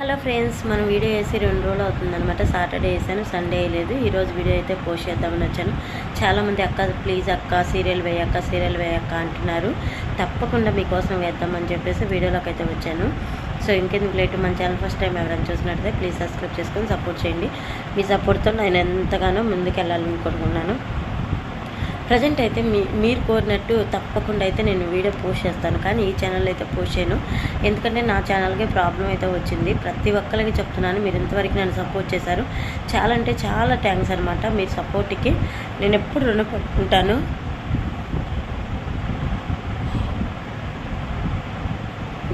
Hello friends మనం video వేసి రెండు రోజులు అవుతుందన్నమాట. సాటర్డే వేసాను సండే వేయలేదు ఈరోజు వీడియో అయితే పోస్ట్ చేద్దామని వచ్చాను. చాలామంది అక్క ప్లీజ్ అక్క సీరియల్ వేయక్క సీరియల్ వేయక్క అంటున్నారు. తప్పకుండా మీకోసం వేద్దామని చెప్పేసి వీడియోలోకి అయితే వచ్చాను. సో ఇంకెందుకు లేట్? మన ఛానల్ ఫస్ట్ టైం ఎవరైనా చూసినట్టయితే ప్లీజ్ సబ్స్క్రైబ్ చేసుకొని సపోర్ట్ చేయండి. మీ సపోర్ట్తో నేను ఎంతగానో ముందుకు వెళ్ళాలనుకుంటున్నాను ప్రజెంట్ అయితే మీ మీరు కోరినట్టు తప్పకుండా అయితే నేను వీడియో పోస్ట్ చేస్తాను. కానీ ఈ ఛానల్ అయితే పోస్ట్ చేయను. ఎందుకంటే నా ఛానల్కి ప్రాబ్లం అయితే వచ్చింది. ప్రతి ఒక్కరికి చెప్తున్నాను. మీరు ఇంతవరకు నన్ను సపోర్ట్ చేశారు. చాలా అంటే చాలా థ్యాంక్స్ అనమాట మీ సపోర్ట్కి నేను ఎప్పుడు రుణపడుకుంటాను.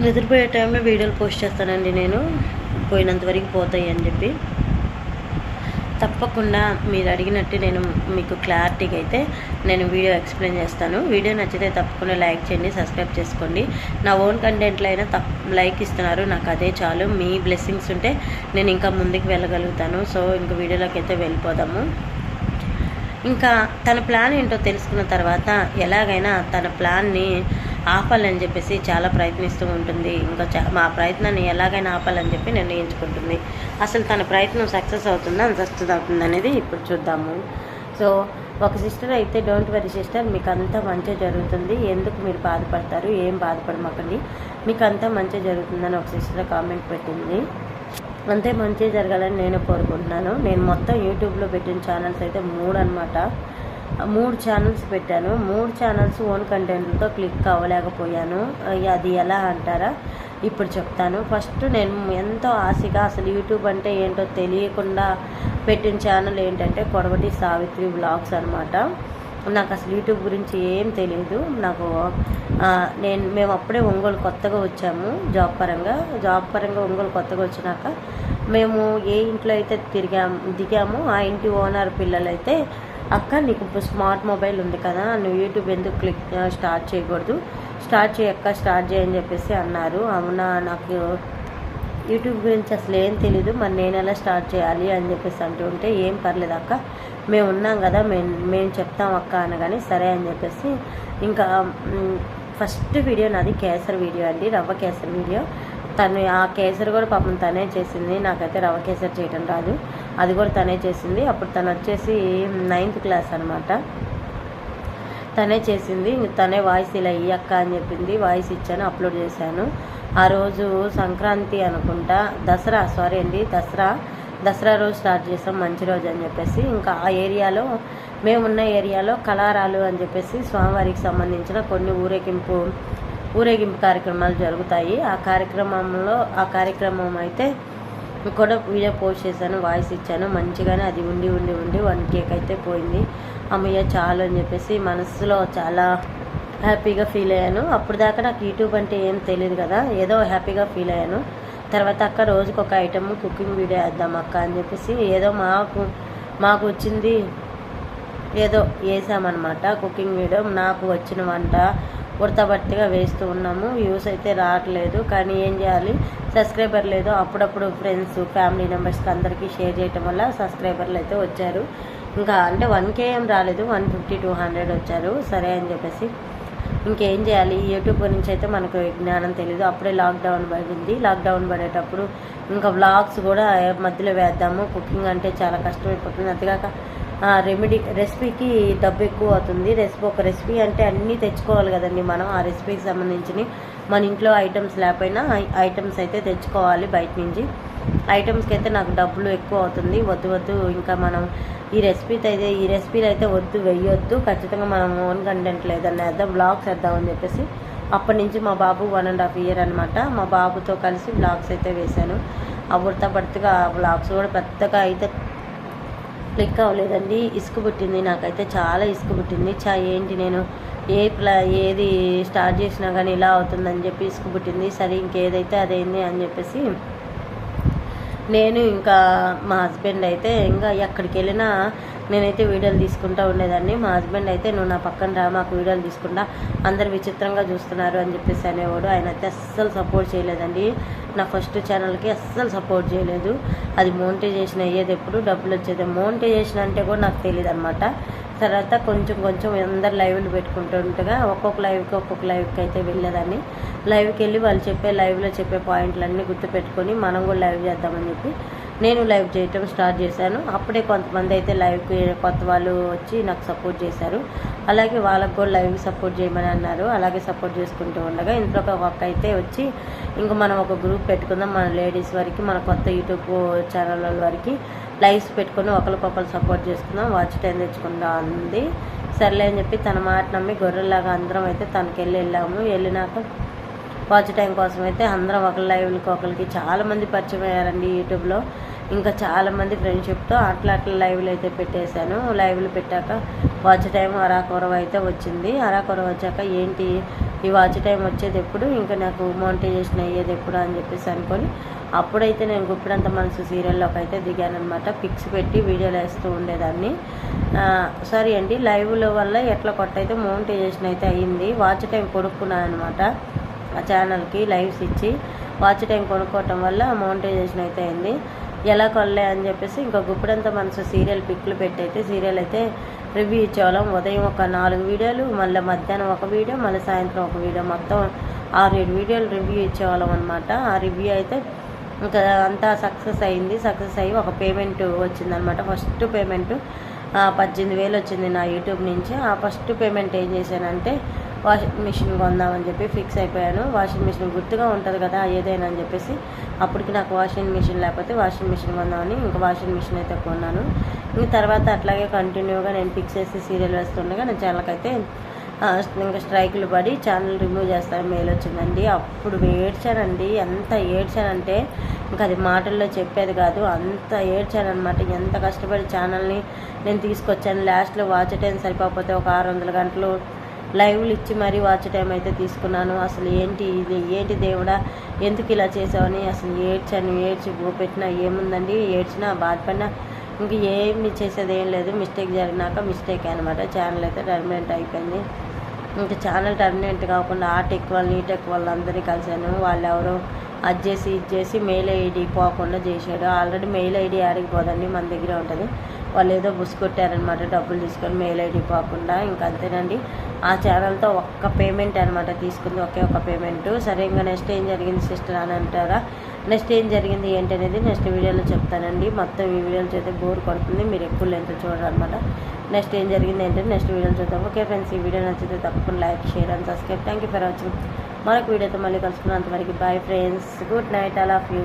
నిద్రపోయే టైంలో వీడియోలు పోస్ట్ చేస్తానండి నేను. పోయినంత వరకు పోతాయి అని చెప్పి. తప్పకుండా మీరు అడిగినట్టు నేను మీకు క్లారిటీగా అయితే నేను వీడియో ఎక్స్ప్లెయిన్ చేస్తాను. వీడియో నచ్చితే తప్పకుండా లైక్ చేయండి సబ్స్క్రైబ్ చేసుకోండి. నా ఓన్ కంటెంట్లో అయినా తప్ లైక్ ఇస్తున్నారు. నాకు అదే చాలు. మీ బ్లెస్సింగ్స్ ఉంటే నేను ఇంకా ముందుకు వెళ్ళగలుగుతాను. సో ఇంక వీడియోలోకి అయితే వెళ్ళిపోదాము. ఇంకా తన ప్లాన్ ఏంటో తెలుసుకున్న తర్వాత ఎలాగైనా తన ప్లాన్ని ఆపాలని చెప్పేసి చాలా ప్రయత్నిస్తూ ఉంటుంది. ఇంకా చా- మా ప్రయత్నాన్ని ఎలాగైనా ఆపాలని చెప్పి నిర్ణయించుకుంటుంది. అసలు తన ప్రయత్నం సక్సెస్ అవుతుందా సక్సెస్ అవుతుందా అనేది ఇప్పుడు చూద్దాము. సో ఒక సిస్టర్ అయితే డోంట్ వరీ సిస్టర్ మీకు అంతా మంచిగా జరుగుతుంది. ఎందుకు మీరు బాధపడతారు? ఏం బాధపడమాకండి. మీకు అంతా మంచిగా జరుగుతుందని ఒక సిస్టర్ కామెంట్ పెట్టింది. అంతే మంచిగా జరగాలని నేను కోరుకుంటున్నాను. నేను మొత్తం యూట్యూబ్లో పెట్టిన ఛానల్స్ అయితే మూడు అనమాట మూడు ఛానల్స్ పెట్టాను. మూడు ఛానల్స్ ఓన్ కంటెంట్లతో క్లిక్ అవ్వలేకపోయాను. అది ఎలా అంటారా? ఇప్పుడు చెప్తాను. ఫస్ట్ నేను ఎంతో ఆశగా అసలు యూట్యూబ్ అంటే ఏంటో తెలియకుండా పెట్టిన ఛానల్ ఏంటంటే కొడవటి సావిత్రి బ్లాగ్స్ అనమాట నాకు అసలు యూట్యూబ్ గురించి ఏం తెలియదు నాకు నేను మేము అప్పుడే ఒంగోలు కొత్తగా వచ్చాము జాబ్ పరంగా. జాబ్ పరంగా ఒంగోలు కొత్తగా వచ్చినాక మేము ఏ ఇంట్లో అయితే తిరిగాము దిగాము ఆ ఇంటి ఓనర్ పిల్లలైతే అక్క నీకు ఇప్పుడు స్మార్ట్ మొబైల్ ఉంది కదా నువ్వు యూట్యూబ్ ఎందుకు క్లిక్ స్టార్ట్ చేయకూడదు? స్టార్ట్ చేయక్క స్టార్ట్ చేయని చెప్పేసి అన్నారు. అవునా నాకు యూట్యూబ్ గురించి అసలు ఏం తెలీదు మరి నేను ఎలా స్టార్ట్ చేయాలి అని చెప్పేసి అంటూ ఉంటే ఏం పర్లేదు అక్క మేము ఉన్నాం కదా మేము మేము చెప్తాం అక్క అనగానే సరే అని చెప్పేసి ఇంకా ఫస్ట్ వీడియో నాది కేసర్ వీడియో అండి రవ్వ కేసర్ వీడియో. తను ఆ కేసర్ కూడా పాపం తనే చేసింది నాకైతే రవ్వ కేసరి చేయడం రాదు. అది కూడా తనే చేసింది. అప్పుడు తను వచ్చేసి నైన్త్ క్లాస్ అనమాట తనే చేసింది. తనే వాయిస్ ఇలా ఇయ్యక్క అని చెప్పింది. వాయిస్ ఇచ్చాను అప్లోడ్ చేశాను. ఆ రోజు సంక్రాంతి అనుకుంటా దసరా సారీ అండి దసరా. దసరా రోజు స్టార్ట్ చేసాం మంచి రోజు అని చెప్పేసి. ఇంకా ఆ ఏరియాలో మేమున్న ఏరియాలో కళారాలు అని చెప్పేసి స్వామివారికి సంబంధించిన కొన్ని ఊరేగింపు ఊరేగింపు కార్యక్రమాలు జరుగుతాయి. ఆ కార్యక్రమంలో ఆ కార్యక్రమం అయితే కూడా వీడియో పోస్ట్ చేశాను వాయిస్ ఇచ్చాను మంచిగానే అది ఉండి ఉండి ఉండి వన్ కేక్ అయితే పోయింది. అమ్మయ్య చాలు అని చెప్పేసి మనసులో చాలా హ్యాపీగా ఫీల్ అయ్యాను. అప్పుడు దాకా నాకు యూట్యూబ్ అంటే ఏం తెలియదు కదా ఏదో హ్యాపీగా ఫీల్ అయ్యాను. తర్వాత అక్క రోజుకి ఒక ఐటమ్ కుకింగ్ వీడియో వేద్దాం అక్క అని చెప్పేసి ఏదో మాకు మాకు వచ్చింది ఏదో వేసామన్నమాట కుకింగ్ వీడియో నాకు వచ్చిన వంట ఉడతబట్టిగా వేస్తూ ఉన్నాము. వ్యూస్ అయితే రావట్లేదు. కానీ ఏం చేయాలి? సబ్స్క్రైబర్ లేదు. అప్పుడప్పుడు ఫ్రెండ్స్ ఫ్యామిలీ మెంబర్స్కి అందరికీ షేర్ చేయటం వల్ల సబ్స్క్రైబర్లు అయితే వచ్చారు. ఇంకా అంటే వన్ కేఎం రాలేదు. వన్ ఫిఫ్టీ టూ హండ్రెడ్ వచ్చారు. సరే అని చెప్పేసి. ఇంకేం చేయాలి? యూట్యూబ్ గురించి అయితే మనకు జ్ఞానం తెలియదు అప్పుడే లాక్డౌన్ పడింది. లాక్డౌన్ పడేటప్పుడు ఇంకా వ్లాగ్స్ కూడా మధ్యలో వేద్దాము. కుకింగ్ అంటే చాలా కష్టమైపోతుంది. అంతేగాక రెమెడీ రెసిపీకి డబ్బు ఎక్కువ అవుతుంది. రెసిపీ ఒక రెసిపీ అంటే అన్నీ తెచ్చుకోవాలి కదండి మనం. ఆ రెసిపీకి సంబంధించి మన ఇంట్లో ఐటమ్స్ లేకపోయినా ఐటమ్స్ అయితే తెచ్చుకోవాలి బయట నుంచి. ఐటమ్స్కి అయితే నాకు డబ్బులు ఎక్కువ అవుతుంది. వద్దు వద్దు ఇంకా మనం ఈ రెసిపీ అయితే ఈ రెసిపీలు అయితే వద్దు వెయ్యొద్దు ఖచ్చితంగా మనం ఓన్ కంటెంట్ లేదని వేద్దాం బ్లాగ్స్ వేద్దామని చెప్పేసి అప్పటి నుంచి మా బాబు వన్ అండ్ హాఫ్ ఇయర్ అనమాట మా బాబుతో కలిసి బ్లాగ్స్ అయితే వేశాను. ఆ పడుతుగా ఆ బ్లాగ్స్ కూడా పెద్దగా అయితే క్లిక్ అవ్వలేదండి. ఇసుక పుట్టింది. నాకైతే చాలా ఇసుక పుట్టింది. చా ఏంటి నేను? ఏ ప్లా ఏది స్టార్ట్ చేసినా కానీ ఇలా అవుతుందని చెప్పి ఇసుక పుట్టింది. సరే ఇంకేదైతే అదైంది అని చెప్పేసి నేను ఇంకా మా హస్బెండ్ అయితే ఇంకా ఎక్కడికి వెళ్ళినా నేనైతే వీడియోలు తీసుకుంటూ ఉండేదాన్ని. మా హస్బెండ్ అయితే నువ్వు నా పక్కన రా మాకు వీడియోలు తీసుకుంటా. అందరు విచిత్రంగా చూస్తున్నారు అని చెప్పేసి అనేవాడు. ఆయన అయితే అస్సలు సపోర్ట్ చేయలేదండి. నా ఫస్ట్ ఛానల్కి అస్సలు సపోర్ట్ చేయలేదు. అది మోనిటైజేషన్ అయ్యేది ఎప్పుడు డబ్బులు వచ్చేది మోనిటైజేషన్ అంటే కూడా నాకు తెలియదు అనమాట తర్వాత కొంచెం కొంచెం అందరు లైవ్లు పెట్టుకుంటుండగా ఒక్కొక్క లైవ్కి ఒక్కొక్క లైవ్కి అయితే వెళ్ళేదాన్ని. లైవ్కి వెళ్ళి వాళ్ళు చెప్పే లైవ్లో చెప్పే పాయింట్లన్నీ గుర్తుపెట్టుకొని మనం కూడా లైవ్ చేద్దామని చెప్పి నేను లైవ్ చేయటం స్టార్ట్ చేశాను. అప్పుడే కొంతమంది అయితే లైవ్కి కొత్త వాళ్ళు వచ్చి నాకు సపోర్ట్ చేశారు. అలాగే వాళ్ళకు కూడా లైవ్ సపోర్ట్ చేయమని అన్నారు. అలాగే సపోర్ట్ చేసుకుంటూ ఉండగా ఇంట్లో ఒక ఒక్క అయితే వచ్చి ఇంకా మనం ఒక గ్రూప్ పెట్టుకుందాం మన లేడీస్ వరకు మన కొత్త యూట్యూబ్ ఛానల్ వరకు లైవ్స్ పెట్టుకొని ఒకరికొకరు సపోర్ట్ చేసుకుందాం వాచ్ టైం తెచ్చుకుందాం ఉంది సర్లే అని చెప్పి తన మాట నమ్మి గొర్రెలాగా అందరం అయితే తనకి వెళ్ళి వెళ్ళాము. వెళ్ళినాక వాచ్ టైం కోసం అయితే అందరం ఒకరి లైవ్లకి ఒకరికి చాలామంది పరిచయం అయ్యారండి యూట్యూబ్లో. ఇంకా చాలామంది ఫ్రెండ్షిప్తో అట్లా అట్లా లైవ్లు అయితే పెట్టేశాను. లైవ్లు పెట్టాక వాచ్ టైం అరాకొరవ అయితే వచ్చింది. అరాకొరవ వచ్చాక ఏంటి? ఈ వాచ్ టైం వచ్చేది ఎప్పుడు? ఇంకా నాకు మోనిటైజేషన్ అయ్యేది ఎప్పుడు అని చెప్పేసి అనుకొని అప్పుడైతే నేను గుప్పిడంత మనసు సీరియల్లోకి అయితే దిగానమాట పిక్స్ పెట్టి వీడియోలు వేస్తూ ఉండేదాన్ని. సారీ అండి లైవ్ల వల్ల ఎట్లా కొట్టయితే మోనిటైజేషన్ అయితే అయ్యింది. వాచ్ టైం కొనుక్కున్నాను అనమాట ఆ ఛానల్కి లైవ్స్ ఇచ్చి. వాచ్ టైం కొనుక్కోవటం వల్ల మోనిటైజేషన్ అయితే అయింది. ఎలా కొల్లే అని చెప్పేసి ఇంకా గుప్పిడంత మనసు సీరియల్ పిక్లు పెట్టయితే సీరియల్ అయితే రివ్యూ ఇచ్చేవాళ్ళం. ఉదయం ఒక నాలుగు వీడియోలు మళ్ళీ మధ్యాహ్నం ఒక వీడియో మళ్ళీ సాయంత్రం ఒక వీడియో. మొత్తం ఆరేడు వీడియోలు రివ్యూ ఇచ్చేవాళ్ళం అనమాట ఆ రివ్యూ అయితే ఇంకా అంతా సక్సెస్ అయింది. సక్సెస్ అయ్యి ఒక పేమెంట్ వచ్చిందనమాట ఫస్ట్ పేమెంట్ పద్దెనిమిది వేలు వచ్చింది నా యూట్యూబ్ నుంచి. ఆ ఫస్ట్ పేమెంట్ ఏం చేశానంటే వాషింగ్ మిషన్ కొందామని చెప్పి ఫిక్స్ అయిపోయాను. వాషింగ్ మిషన్ గుర్తుగా ఉంటుంది కదా ఏదైనా అని చెప్పేసి. అప్పటికి నాకు వాషింగ్ మిషన్ లేకపోతే వాషింగ్ మిషన్ కొందామని ఇంకా వాషింగ్ మిషన్ అయితే కొన్నాను. ఇంక తర్వాత అట్లాగే కంటిన్యూగా నేను ఫిక్స్ చేసి సీరియల్ వేస్తుండగా నా ఛానల్కైతే ఇంకా స్ట్రైకులు పడి ఛానల్ రిమూవ్ చేస్తాను మెయిల్ వచ్చిందండి. అప్పుడు ఏడ్చానండి. ఎంత ఏడ్చానంటే ఇంకా అది మాటల్లో చెప్పేది కాదు. అంత ఏడ్చానమాట ఎంత కష్టపడి ఛానల్ని నేను తీసుకొచ్చాను. లాస్ట్లో వాచ్ టైం సరిపోతే ఒక ఆరు వందల గంటలు లైవ్లు ఇచ్చి మరీ వాచ్ టైం అయితే తీసుకున్నాను. అసలు ఏంటి ఇది? ఏంటి దేవుడా? ఎందుకు ఇలా చేసావని అసలు ఏడ్చాను ఏడ్చి పెట్టినా ఏముందండి? ఏడ్చినా బాధపడినా ఇంక ఏమి చేసేది ఏం లేదు. మిస్టేక్ జరిగినాక మిస్టేక్ అనమాట ఛానల్ అయితే టర్మినెంట్ అయిపోయింది. ఇంకా ఛానల్ టర్మినెంట్ కాకుండా ఆ టెక్ వాళ్ళు ఈ టెక్ వాళ్ళు అందరినీ కలిశాను. వాళ్ళు ఎవరో అది చేసి ఇది చేసి మెయిల్ ఐడి పోకుండా చేశాడు. ఆల్రెడీ మెయిల్ ఐడి ఆడికి మన దగ్గర ఉంటుంది. వాళ్ళు ఏదో బుస్ కొట్టారనమాట డబ్బులు తీసుకొని మెయిల్ ఐడి పోకుండా ఇంకా అంతేనండి. ఆ ఛానల్తో ఒక్క పేమెంట్ అనమాట తీసుకుంది ఒకే ఒక పేమెంట్. సరే ఇంకా నెక్స్ట్ ఏం జరిగింది సిస్టర్ అని అంటారా? నెక్స్ట్ ఏం జరిగింది ఏంటనేది నెక్స్ట్ వీడియోలో చెప్తానండి. మొత్తం ఈ వీడియోలు చేస్తే బోర్ కొడుతుంది మీరు ఎక్కువ లెంత్ చూడాలన్నమాట నెక్స్ట్ ఏం జరిగింది ఏంటంటే నెక్స్ట్ వీడియోలో చూద్దాం. ఓకే ఫ్రెండ్స్ ఈ వీడియో నచ్చితే తప్పకుండా like share and subscribe. Thank you for watching. మరొక వీడియోతో మళ్ళీ కలుసుకున్నంతవరకు bye friends. Good night all of you.